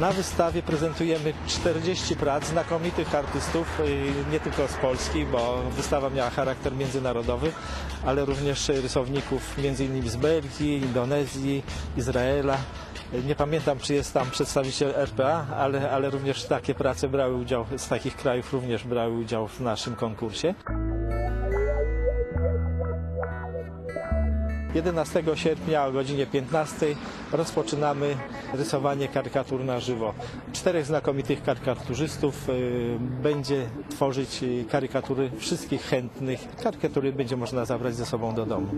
Na wystawie prezentujemy 40 prac znakomitych artystów, y, nie tylko z Polski, bo wystawa miała charakter międzynarodowy, ale również rysowników m.in. z Belgii, Indonezji, Izraela. Nie pamiętam, czy jest tam przedstawiciel RPA, ale, ale również takie prace brały udział, z takich krajów również brały udział w naszym konkursie. 11 sierpnia o godzinie 15 rozpoczynamy rysowanie karykatur na żywo. Czterech znakomitych karykaturzystów y, będzie tworzyć y, karykatury wszystkich chętnych. Karykatury będzie można zabrać ze sobą do domu.